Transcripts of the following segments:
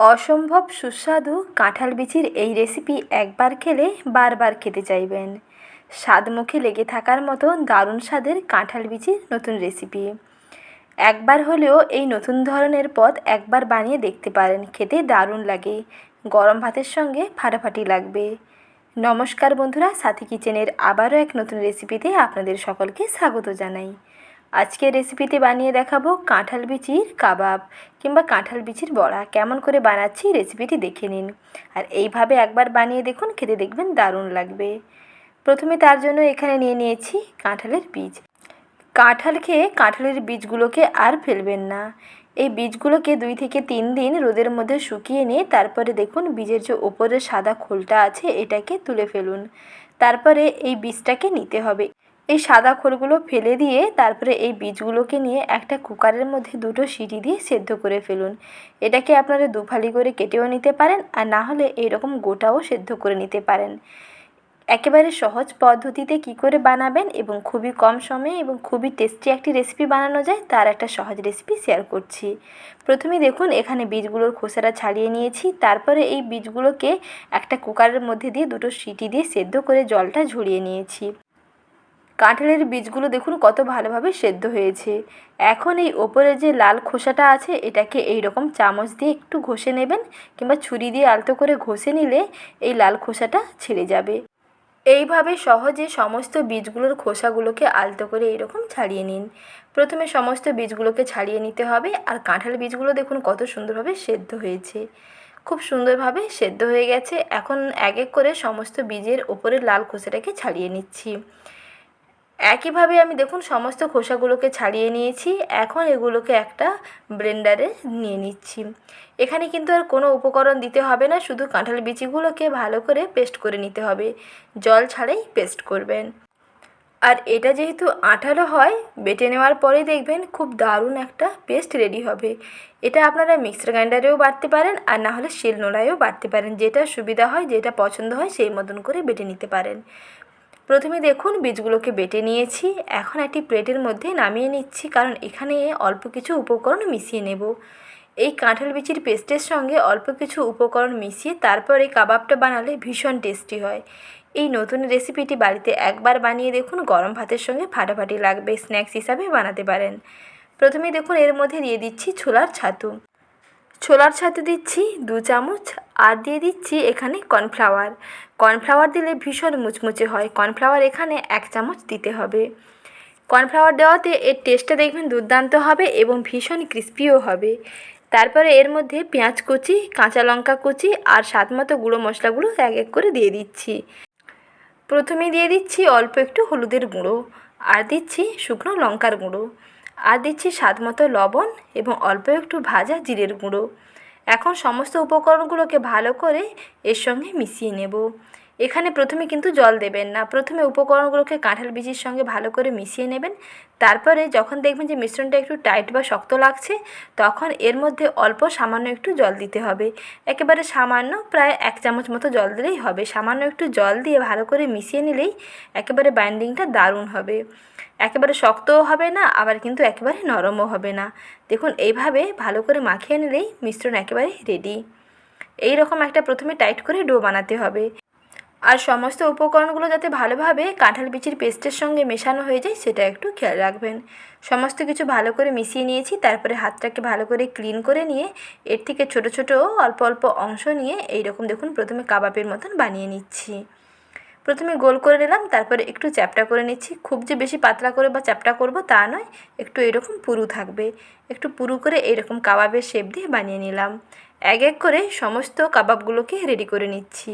অসম্ভব সুস্বাদু কাঁঠাল বিচির এই রেসিপি একবার খেলে বারবার খেতে চাইবেন। স্বাদ মুখে লেগে থাকার মতো দারুণ স্বাদের কাঁঠাল বিচির নতুন রেসিপি একবার হলেও এই নতুন ধরনের পদ একবার বানিয়ে দেখতে পারেন, খেতে দারুণ লাগে। গরম ভাতের সঙ্গে ফাটাফাটি লাগবে। নমস্কার বন্ধুরা, সাথী কিচেনের আবারও এক নতুন রেসিপিতে আপনাদের সকলকে স্বাগত জানাই। আজকের রেসিপিতে বানিয়ে দেখাবো কাঁঠাল বিচির কাবাব কিংবা কাঁঠাল বিচির বড়া। কেমন করে বানাচ্ছি রেসিপিটি দেখে নিন। আর এইভাবে একবার বানিয়ে দেখুন, খেতে দেখবেন দারুণ লাগবে। প্রথমে তার জন্য এখানে নিয়ে নিয়েছি কাঁঠালের বীজ। কাঁঠাল খেয়ে কাঁঠালের বীজগুলোকে আর ফেলবেন না। এই বীজগুলোকে দুই থেকে তিন দিন রোদের মধ্যে শুকিয়ে নিয়ে তারপরে দেখুন বীজের যে ওপরের সাদা খোলটা আছে, এটাকে তুলে ফেলুন। তারপরে এই বীজটাকে নিতে হবে। এই সাদা খোলগুলো ফেলে দিয়ে তারপরে এই বীজগুলোকে নিয়ে একটা কুকারের মধ্যে দুটো সিটি দিয়ে সেদ্ধ করে ফেলুন। এটাকে আপনারা দুফালি করে কেটেও নিতে পারেন আর না হলে এইরকম গোটাও সেদ্ধ করে নিতে পারেন। একেবারে সহজ পদ্ধতিতে কি করে বানাবেন এবং খুবই কম সময়ে এবং খুবই টেস্টি একটি রেসিপি বানানো যায় তার একটা সহজ রেসিপি শেয়ার করছি। প্রথমে দেখুন, এখানে বীজগুলোর খোসাটা ছাড়িয়ে নিয়েছি। তারপরে এই বীজগুলোকে একটা কুকারের মধ্যে দিয়ে দুটো সিটি দিয়ে সেদ্ধ করে জলটা ঝরিয়ে নিয়েছি। কাঁঠালের বীজগুলো দেখুন কত ভালোভাবে সেদ্ধ হয়েছে। এখন এই ওপরে যে লাল খোসাটা আছে, এটাকে এই রকম চামচ দিয়ে একটু ঘষে নেবেন কিংবা ছুরি দিয়ে আলতো করে ঘষে নিলে এই লাল খোসাটা ছেড়ে যাবে। এইভাবে সহজে সমস্ত বীজগুলোর খোসাগুলোকে আলতো করে এরকম ছাড়িয়ে নিন। প্রথমে সমস্ত বীজগুলোকে ছাড়িয়ে নিতে হবে আর কাঁঠাল বীজগুলো দেখুন কত সুন্দরভাবে সেদ্ধ হয়েছে। খুব সুন্দরভাবে সেদ্ধ হয়ে গেছে। এখন এক এক করে সমস্ত বীজের ওপরের লাল খোসাটাকে ছাড়িয়ে নিচ্ছি। একইভাবে আমি দেখুন সমস্ত খোসাগুলোকে ছাড়িয়ে নিয়েছি। এখন এগুলোকে একটা ব্লেন্ডারে নিয়ে নিচ্ছি। এখানে কিন্তু আর কোনো উপকরণ দিতে হবে না, শুধু কাঁঠাল বিচিগুলোকে ভালো করে পেস্ট করে নিতে হবে। জল ছাড়াই পেস্ট করবেন। আর এটা যেহেতু আঠালো হয়, বেটে নেওয়ার পরেই দেখবেন খুব দারুণ একটা পেস্ট রেডি হবে। এটা আপনারা মিক্সার গ্রাইন্ডারেও বাটতে পারেন, আর না হলে শিলনোড়ায়ও বাটতে পারেন। যেটা সুবিধা হয়, যেটা পছন্দ হয়, সেই মতন করে বেটে নিতে পারেন। প্রথমে দেখুন, বীজগুলোকে বেটে নিয়েছি। এখন একটি প্লেটের মধ্যে নামিয়ে নিচ্ছি, কারণ এখানে অল্প কিছু উপকরণ মিশিয়ে নেব। এই কাঁঠাল বিচির পেস্টের সঙ্গে অল্প কিছু উপকরণ মিশিয়ে তারপরে কাবাবটা বানালে ভীষণ টেস্টি হয়। এই নতুন রেসিপিটি বাড়িতে একবার বানিয়ে দেখুন, গরম ভাতের সঙ্গে ফাটাফাটি লাগবে, স্ন্যাক্স হিসাবে বানাতে পারেন। প্রথমে দেখুন, এর মধ্যে দিয়ে দিচ্ছি ছোলার ছাতু। ছোলার ছাতু দিচ্ছি দু চামচ আর দিয়ে দিচ্ছি এখানে কর্নফ্লাওয়ার। কর্নফ্লাওয়ার দিলে ভীষণ মুচমুচে হয়। কর্নফ্লাওয়ার এখানে এক চামচ দিতে হবে। কর্নফ্লাওয়ার দেওয়াতে এর টেস্টটা দেখবেন দুর্দান্ত হবে এবং ভীষণ ক্রিস্পিও হবে। তারপরে এর মধ্যে পেঁয়াজ কুচি, কাঁচা লঙ্কা কুচি আর স্বাদ মতো গুঁড়ো মশলাগুলো এক এক করে দিয়ে দিচ্ছি। প্রথমে দিয়ে দিচ্ছি অল্প একটু হলুদের গুঁড়ো আর দিচ্ছি শুকনো লঙ্কার গুঁড়ো। আর দিচ্ছি স্বাদ মতো লবণ এবং অল্প একটু ভাজা জিরের গুঁড়ো। এখন সমস্ত উপকরণগুলোকে ভালো করে এর সঙ্গে মিশিয়ে নেব। এখানে প্রথমে কিন্তু জল দেবেন না। প্রথমে উপকরণগুলোকে কাঁঠাল বীজের সঙ্গে ভালো করে মিশিয়ে নেবেন। তারপরে যখন দেখবেন যে মিশ্রণটা একটু টাইট বা শক্ত লাগছে, তখন এর মধ্যে অল্প সামান্য একটু জল দিতে হবে। একেবারে সামান্য প্রায় এক চামচ মতো জল দিলেই হবে। সামান্য একটু জল দিয়ে ভালো করে মিশিয়ে নিলেই একেবারে বাইন্ডিংটা দারুণ হবে। একেবারে শক্তও হবে না, আবার কিন্তু একেবারে নরমও হবে না। দেখুন, এইভাবে ভালো করে মাখিয়ে নিলেই মিশ্রণ একেবারে রেডি এই রকম একটা প্রথমে টাইট করে ডো বানাতে হবে। আর সমস্ত উপকরণগুলো যাতে ভালোভাবে কাঁঠাল বিচির পেস্টের সঙ্গে মেশানো হয়ে যায়, সেটা একটু খেয়াল রাখবেন। সমস্ত কিছু ভালো করে মিশিয়ে নিয়েছি, তারপরে হাতটাকে ভালো করে ক্লিন করে নিয়ে, এর থেকে ছোট ছোট অল্প অল্প অংশ নিয়ে এই রকম দেখুন, প্রথমে কাবাবের মতন বানিয়ে নিচ্ছি। প্রথমে গোল করে নিলাম, তারপরে একটু চ্যাপটা করে নিচ্ছি। খুব যে বেশি পাতলা করে বা চ্যাপটা করব তা নয়, একটু এরকম পুরু থাকবে। একটু পুরু করে এরকম কাবাবের শেপ দিয়ে বানিয়ে নিলাম। এক এক করে সমস্ত কাবাবগুলোকে রেডি করে নিচ্ছি।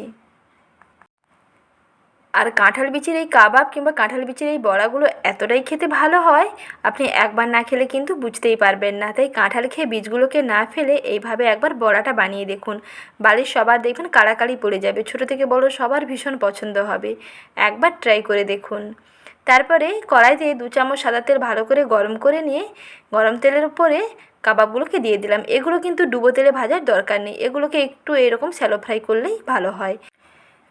আর কাঁঠাল বিচির এই কাবাব কিংবা কাঁঠাল বিচির এই বড়াগুলো এতটাই খেতে ভালো হয়, আপনি একবার না খেলে কিন্তু বুঝতেই পারবেন না। তাই কাঁঠাল খেয়ে বীজগুলোকে না ফেলে এইভাবে একবার বড়াটা বানিয়ে দেখুন। বাড়ির সবার দেখবেন কাড়াকাড়ি পড়ে যাবে, ছোটো থেকে বড় সবার ভীষণ পছন্দ হবে। একবার ট্রাই করে দেখুন। তারপরে কড়াইতে দু চামচ সাদা তেল ভালো করে গরম করে নিয়ে গরম তেলের উপরে কাবাবগুলোকে দিয়ে দিলাম। এগুলো কিন্তু ডুবো তেলে ভাজার দরকার নেই। এগুলোকে একটু এরকম স্যালো ফ্রাই করলেই ভালো হয়।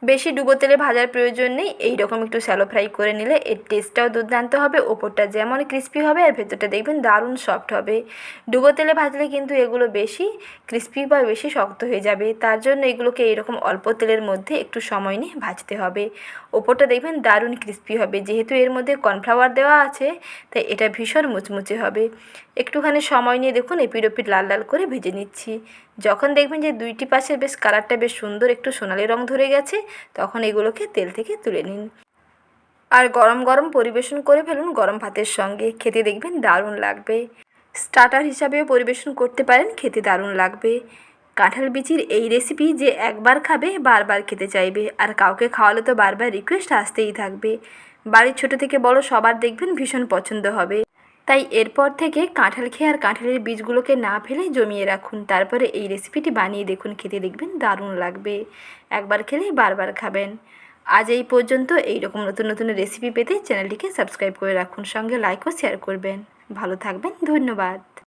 বেশি ডুবো তেলে ভাজার প্রয়োজন নেই। এইরকম একটু শ্যালো ফ্রাই করে নিলে এর টেস্টটাও দুর্দান্ত হবে, ওপরটা যেমন ক্রিস্পি হবে আর ভেতরটা দেখবেন দারুণ সফট হবে। ডুবো তেলে ভাজলে কিন্তু এগুলো বেশি ক্রিস্পি বা বেশি শক্ত হয়ে যাবে, তার জন্য এগুলোকে এরকম অল্প তেলের মধ্যে একটু সময় নিয়ে ভাজতে হবে। ওপরটা দেখবেন দারুণ ক্রিস্পি হবে, যেহেতু এর মধ্যে কর্নফ্লাওয়ার দেওয়া আছে, তাই এটা ভীষণ মুচমুচে হবে। একটুখানি সময় নিয়ে দেখুন এপিড ওপিড লাল লাল করে ভেজে নিচ্ছি। যখন দেখবেন যে দুইটি পাশে বেশ কালারটা বেশ সুন্দর একটু সোনালি রং ধরে গেছে, তখন এগুলোকে তেল থেকে তুলে নিন। আর গরম গরম পরিবেশন করে ফেলুন গরম ভাতের সঙ্গে, খেতে দেখবেন দারুণ লাগবে। স্টার্টার হিসাবেও পরিবেশন করতে পারেন, খেতে দারুণ লাগবে। কাঁঠাল বিচির এই রেসিপি যে একবার খাবে, বারবার খেতে চাইবে, আর কাউকে খাওয়ালে তো বারবার রিকোয়েস্ট আসতেই থাকবে। বাড়ির ছোট থেকে বড় সবার দেখবেন ভীষণ পছন্দ হবে। তাই এরপর থেকে কাঁঠাল খেয়ে আর কাঁঠালের বীজগুলোকে না ফেলে জমিয়ে রাখুন। তারপরে এই রেসিপিটি বানিয়ে দেখুন, খেতে দেখবেন দারুণ লাগবে। একবার খেলে বারবার খাবেন। আজ এই পর্যন্ত। এই রকম নতুন নতুন রেসিপি পেতে চ্যানেলটিকে সাবস্ক্রাইব করে রাখুন। সঙ্গে লাইক ও শেয়ার করবেন। ভালো থাকবেন। ধন্যবাদ।